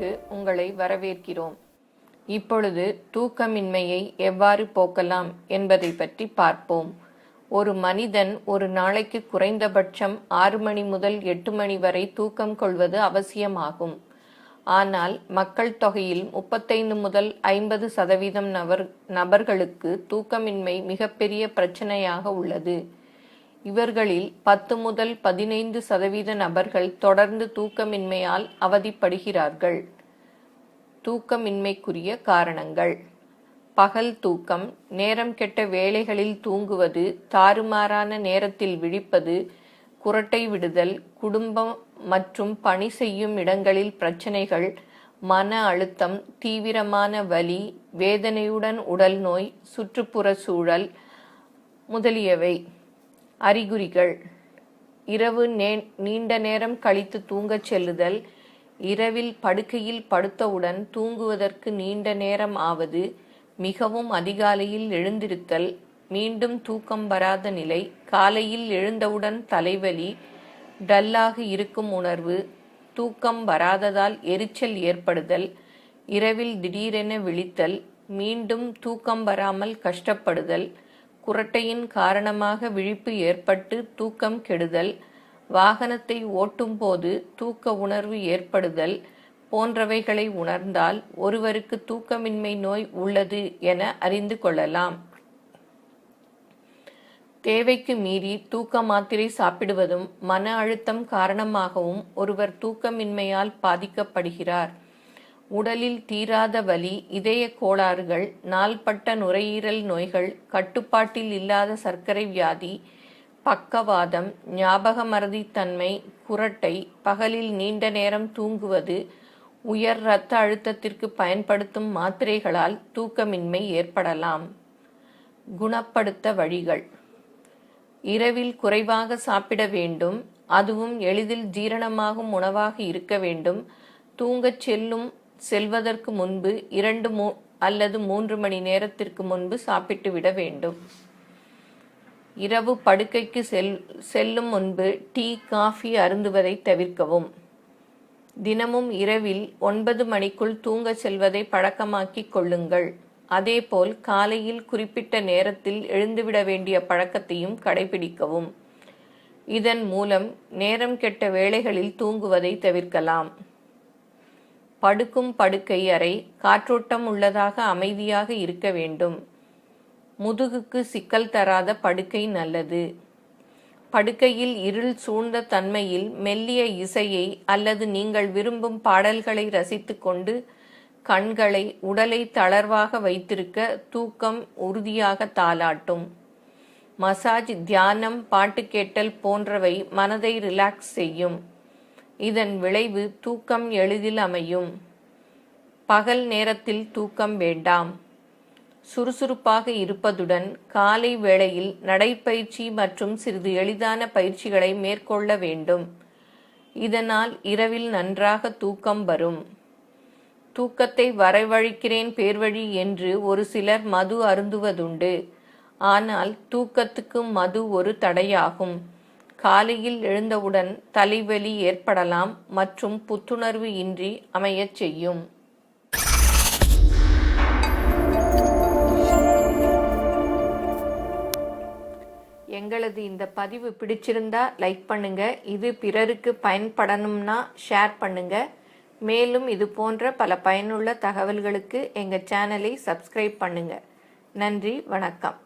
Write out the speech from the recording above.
நிகழ்ச்சிக்கு உங்களை வரவேற்கிறோம். இப்பொழுது தூக்கமின்மையை எவ்வாறு போக்கலாம் என்பதை பற்றி பார்ப்போம். ஒரு மனிதன் ஒரு நாளைக்கு குறைந்தபட்சம் ஆறு மணி முதல் எட்டு மணி வரை தூக்கம் கொள்வது அவசியமாகும். ஆனால் மக்கள் தொகையில் முப்பத்தைந்து முதல் ஐம்பது சதவீதம் நபர் நபர்களுக்கு தூக்கமின்மை மிகப்பெரிய பிரச்சனையாக உள்ளது. இவர்களில் பத்து முதல் பதினைந்து சதவீத நபர்கள் தொடர்ந்து தூக்கமின்மையால் அவதிப்படுகிறார்கள். தூக்கமின்மைக்குரிய காரணங்கள். பகல் தூக்கம் நேரம் கெட்ட வேலைகளில் தூங்குவது தாறுமாறான நேரத்தில் விழிப்பது குரட்டை விடுதல் குடும்பம் மற்றும் பணி செய்யும் இடங்களில் பிரச்சனைகள் மன அழுத்தம் தீவிரமான வலி வேதனையுடன் உடல் நோய் சுற்றுப்புற சூழல் முதலியவை. அறிகுறிகள். இரவு நே நீண்ட நேரம் கழித்து தூங்கச் செல்லுதல். இரவில் படுக்கையில் படுத்தவுடன் தூங்குவதற்கு நீண்ட நேரம் ஆவது. மிகவும் அதிகாலையில் எழுந்திருத்தல். மீண்டும் தூக்கம் வராத நிலை. காலையில் எழுந்தவுடன் தலைவலி. டல்லாக இருக்கும் உணர்வு. தூக்கம் வராததால் எரிச்சல் ஏற்படுதல். இரவில் திடீரென விழித்தல். மீண்டும் தூக்கம் வராமல் கஷ்டப்படுதல். குரட்டையின் காரணமாக விழிப்பு ஏற்பட்டு தூக்கம் கெடுதல் வாகனத்தை ஓட்டும்போது தூக்க உணர்வு ஏற்படுதல் போன்றவைகளை உணர்ந்தால் ஒருவருக்கு தூக்கமின்மை நோய் உள்ளது என அறிந்து கொள்ளலாம். தேவைக்கு மீறி தூக்க மாத்திரை சாப்பிடுவதும் மன அழுத்தம் காரணமாகவும் ஒருவர் தூக்கமின்மையால் பாதிக்கப்படுகிறார். உடலில் தீராத வலி இதய கோளாறுகள் நாள்பட்ட நுரையீரல் நோய்கள் கட்டுப்பாட்டில் இல்லாத சர்க்கரை வியாதி பக்கவாதம் ஞாபக மறதித்தன்மை குரட்டை பகலில் நீண்ட நேரம் தூங்குவது உயர் இரத்த அழுத்தத்திற்கு பயன்படுத்தும் மாத்திரைகளால் தூக்கமின்மை ஏற்படலாம். குணப்படுத்த வழிகள். இரவில் குறைவாக சாப்பிட வேண்டும் அதுவும் எளிதில் ஜீரணமாகும் உணவாக இருக்க வேண்டும் தூங்கச் செல்லும் செல்வதற்கு முன்பு இரண்டு மூ அல்லது மூன்று மணி நேரத்திற்கு முன்பு சாப்பிட்டு விட வேண்டும். இரவு படுக்கைக்கு செல் செல்லும் முன்பு டீ காஃபி அருந்துவதை தவிர்க்கவும். தினமும் இரவில் ஒன்பது மணிக்குள் தூங்கச் செல்வதை பழக்கமாக்கிக் கொள்ளுங்கள். அதேபோல் காலையில் குறிப்பிட்ட நேரத்தில் எழுந்துவிட வேண்டிய பழக்கத்தையும் கடைபிடிக்கவும். இதன் மூலம் நேரம் கெட்ட வேளைகளில் தூங்குவதை தவிர்க்கலாம். படுக்கும் படுக்கை அறை காற்றோட்டம் உள்ளதாக அமைதியாக இருக்க வேண்டும். முதுகுக்கு சிக்கல் தராத படுக்கை நல்லது. படுக்கையில் இருள் சூழ்ந்த தன்மையில் மெல்லிய இசையை அல்லது நீங்கள் விரும்பும் பாடல்களை ரசித்துக்கொண்டு கண்களை உடலை தளர்வாக வைத்திருக்க தூக்கம் உறுதியாக தாளாட்டும். மசாஜ் தியானம் பாட்டு கேட்டல் போன்றவை மனதை ரிலாக்ஸ் செய்யும். இதன் விளைவு தூக்கம் எளிதில் அமையும். பகல் நேரத்தில் தூக்கம் வேண்டாம். சுறுசுறுப்பாக இருப்பதுடன் காலை வேளையில் நடைப்பயிற்சி மற்றும் சிறிது எளிதான பயிற்சிகளை மேற்கொள்ள வேண்டும். இதனால் இரவில் நன்றாக தூக்கம் வரும். தூக்கத்தை வரவழிக்கிறேன் பேர்வழி என்று ஒரு சிலர் மது அருந்துவதுண்டு. ஆனால் தூக்கத்துக்கு மது ஒரு தடையாகும். காலையில் எழுந்தவுடன் தலைவலி ஏற்படலாம் மற்றும் புத்துணர்வு இன்றி அமையச் செய்யும். எங்களது இந்த பதிவு பிடிச்சிருந்தா லைக் பண்ணுங்க. இது பிறருக்கு பயன்படணும்னா ஷேர் பண்ணுங்க. மேலும் இது போன்ற பல பயனுள்ள தகவல்களுக்கு எங்கள் சேனலை சப்ஸ்கிரைப் பண்ணுங்க. நன்றி வணக்கம்.